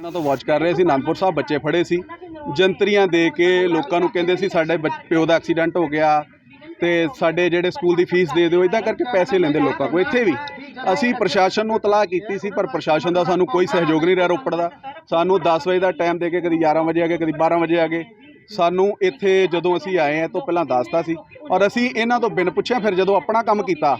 ਇਹਨਾਂ ਤੋਂ ਵਾਚ ਕਰ ਰਹੇ ਸੀ ਅਨੰਦਪੁਰ ਸਾਹਿਬ ਬੱਚੇ ਫੜੇ ਸੀ। ਜੰਤਰੀਆਂ ਦੇ ਕੇ ਲੋਕਾਂ ਨੂੰ ਕਹਿੰਦੇ ਸੀ, ਸਾਡੇ ਬੱਚ- ਪਿਓ ਦਾ ਐਕਸੀਡੈਂਟ ਹੋ ਗਿਆ ਤੇ ਸਾਡੇ ਜਿਹੜੇ ਸਕੂਲ ਦੀ ਫੀਸ ਦੇ ਦਿਓ ਇਦਾਂ ਕਰਕੇ ਪੈਸੇ ਲੈਂਦੇ ਲੋਕਾਂ ਕੋਲ, ਇੱਥੇ ਵੀ। ਅਸੀਂ ਪ੍ਰਸ਼ਾਸਨ ਨੂੰ ਤਲਾਹ ਕੀਤੀ ਸੀ, ਪਰ ਪ੍ਰਸ਼ਾਸਨ ਦਾ ਸਾਨੂੰ ਕੋਈ ਸਹਿਯੋਗ ਨਹੀਂ ਰਿਹਾ ਰੋਪੜ ਦਾ। ਸਾਨੂੰ 10 ਵਜੇ ਦਾ ਟਾਈਮ ਦੇ ਕੇ, ਕਦੀ 11 ਵਜੇ ਆ ਗਏ, ਕਦੀ 12 ਵਜੇ ਆ ਗਏ। ਸਾਨੂੰ ਇੱਥੇ ਜਦੋਂ ਅਸੀਂ ਆਏ ਹਾਂ, ਤੋਂ ਪਹਿਲਾਂ ਦੱਸਤਾ ਸੀ। ਔਰ ਅਸੀਂ ਇਹਨਾਂ ਤੋਂ ਬਿਨ ਪੁੱਛਿਆ, ਫਿਰ ਜਦੋਂ ਆਪਣਾ ਕੰਮ ਕੀਤਾ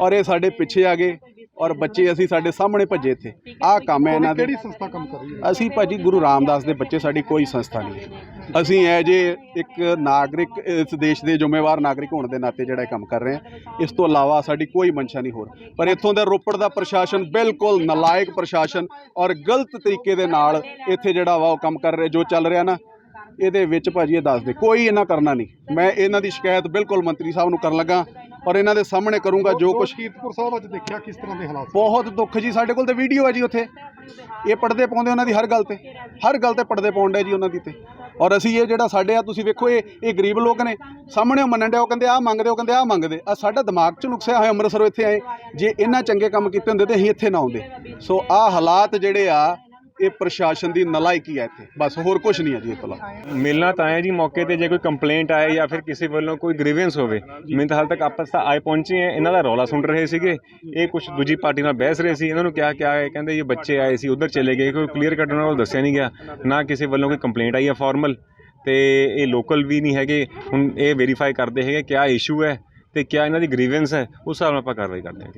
ਔਰ ਇਹ ਸਾਡੇ ਪਿੱਛੇ ਆ ਗਏ ਔਰ ਬੱਚੇ ਅਸੀਂ ਸਾਡੇ ਸਾਹਮਣੇ ਭੱਜੇ ਇੱਥੇ। ਆਹ ਕੰਮ ਹੈ ਇਹਨਾਂ ਦੇ। ਕਿਹੜੀ ਸੰਸਥਾ ਕੰਮ ਕਰ ਰਹੀ ਹੈ? ਅਸੀਂ ਭਾਜੀ ਗੁਰੂ ਰਾਮਦਾਸ ਦੇ ਬੱਚੇ ਸਾਡੀ ਕੋਈ ਸੰਸਥਾ ਨਹੀਂ ਹੈ। ਅਸੀਂ ਐ ਜੇ ਇੱਕ ਨਾਗਰਿਕ ਇਸ ਦੇਸ਼ ਦੇ ਜ਼ਿੰਮੇਵਾਰ ਨਾਗਰਿਕ ਹੋਣ ਦੇ ਨਾਤੇ ਜਿਹੜਾ ਕੰਮ ਕਰ ਰਹੇ ਹਾਂ ਇਸ ਤੋਂ ਇਲਾਵਾ ਸਾਡੀ ਕੋਈ ਮਨਸ਼ਾ ਨਹੀਂ ਹੋਰ। ਪਰ ਇੱਥੋਂ ਦਾ ਰੋਪੜ ਦਾ ਪ੍ਰਸ਼ਾਸਨ ਬਿਲਕੁਲ ਨਲਾਇਕ ਪ੍ਰਸ਼ਾਸਨ ਔਰ ਗਲਤ ਤਰੀਕੇ ਦੇ ਨਾਲ ਇੱਥੇ ਜਿਹੜਾ ਵਾ ਉਹ ਕੰਮ ਕਰ ਰਿਹਾ ਜੋ ਚੱਲ ਰਿਹਾ ਨਾ ਇਹਦੇ ਵਿੱਚ ਭਾਜੀ ਇਹ ਦੱਸ ਦੇ ਕੋਈ ਇਹਨਾਂ ਕਰਨਾ ਨਹੀਂ। ਮੈਂ ਇਹਨਾਂ ਦੀ ਸ਼ਿਕਾਇਤ ਬਿਲਕੁਲ ਮੰਤਰੀ ਸਾਹਿਬ ਨੂੰ ਕਰਨ ਲੱਗਾ ਔਰ ਇਹਨਾਂ ਦੇ ਸਾਹਮਣੇ ਕਰੂੰਗਾ ਜੋ ਕੁਝ ਕੀਰਤਪੁਰ ਸਾਹਿਬ ਅੱਜ ਦੇਖਿਆ ਕਿਸ ਤਰ੍ਹਾਂ ਦੇ ਹਾਲਾਤ ਬਹੁਤ ਦੁੱਖ ਜੀ ਸਾਡੇ ਕੋਲ ਤੇ ਵੀਡੀਓ ਹੈ ਜੀ ਉੱਥੇ। ਇਹ ਪੜਦੇ ਪਾਉਂਦੇ ਉਹਨਾਂ ਦੀ ਹਰ ਗੱਲ ਤੇ। ਹਰ ਗੱਲ ਤੇ ਪੜਦੇ ਪਾਉਂਦੇ ਜੀ ਉਹਨਾਂ ਦੀ ਤੇ। ਔਰ ਅਸੀਂ ਇਹ ਜਿਹੜਾ ਸਾਡੇ ਆ ਤੁਸੀਂ ਵੇਖੋ ਇਹ ਇਹ ਗਰੀਬ ਲੋਕ ਨੇ। ਸਾਹਮਣੇ ਉਹ ਮੰਨਣ ਦੇ ਉਹ ਕਹਿੰਦੇ ਆਹ ਮੰਗਦੇ ਉਹ ਕਹਿੰਦੇ ਆਹ ਮੰਗਦੇ। ਆ ਸਾਡਾ ਦਿਮਾਗ 'ਚ ਨੁਕਸਿਆ ਹੋਇਆ ਅੰਮ੍ਰਿਤਸਰੋਂ ਇੱਥੇ ਆਏ। ਜੇ ਇਹਨਾਂ ਚੰਗੇ ਕੰਮ ਕੀਤੇ ਹੁੰਦੇ ਤੇ ਅਸੀਂ ਇੱਥੇ ਨਾ ਆਉਂਦੇ। ਸੋ ਆਹ ਹਾਲਾਤ ਜਿਹੜੇ ਆ ਇਹ ਪ੍ਰਸ਼ਾਸਨ ਦੀ ਨਲਾਇਕੀ ਹੈ ਇੱਥੇ। ਬਸ ਹੋਰ ਕੁਝ ਨਹੀਂ ਹੈ ਜੀ ਇਹ ਮਿਲਣਾ ਤਾਂ ਹੈ ਜੀ ਮੌਕੇ ਤੇ, ਜੇ ਕੋਈ ਕੰਪਲੇਂਟ ਆਏ ਜਾਂ ਫਿਰ ਕਿਸੇ ਵੱਲੋਂ ਕੋਈ ਗ੍ਰੀਵੈਂਸ ਹੋਵੇ। ਮੈਂ ਤਾਂ ਹਾਲ ਤੱਕ ਆਪਸ ਤਾਂ ਆਏ ਪਹੁੰਚੇ ਹੈ, ਇਹਨਾਂ ਦਾ ਰੌਲਾ ਸੁਣ ਰਹੇ ਸੀਗੇ। ਇਹ ਕੁਝ ਦੂਜੀ ਪਾਰਟੀ ਨਾਲ ਬਹਿਸ ਰਹੇ ਸੀ, ਇਹਨਾਂ ਨੂੰ ਕਿਹਾ ਕਿਹਾ ਹੈ ਕਹਿੰਦੇ ਇਹ ਬੱਚੇ ਆਏ ਸੀ, ਉਧਰ ਚਲੇ ਗਏ, ਕੋਈ ਕਲੀਅਰ ਕੱਟ ਉਹਨਾਂ ਕੋਲ ਦੱਸਿਆ ਨਹੀਂ ਗਿਆ। ਨਾ ਕਿਸੇ ਵੱਲੋਂ ਕੋਈ ਕੰਪਲੇਂਟ ਆਈ ਹੈ ਫਾਰਮਲ ਤੇ ਇਹ ਲੋਕਲ ਵੀ ਨਹੀਂ ਹੈਗੇ। ਹੁਣ ਇਹ ਵੈਰੀਫਾਈ ਕਰਦੇ ਹੈਗੇ ਕਿਆ ਇਸ਼ੂ ਹੈ ਤੇ ਕਿਆ ਇਹਨਾਂ ਦੀ ਗ੍ਰੀਵੈਂਸ ਹੈ, ਉਸ ਹਿਸਾਬ ਨਾਲ ਆਪਾਂ ਕਾਰਵਾਈ ਕਰਦੇ ਹਾਂ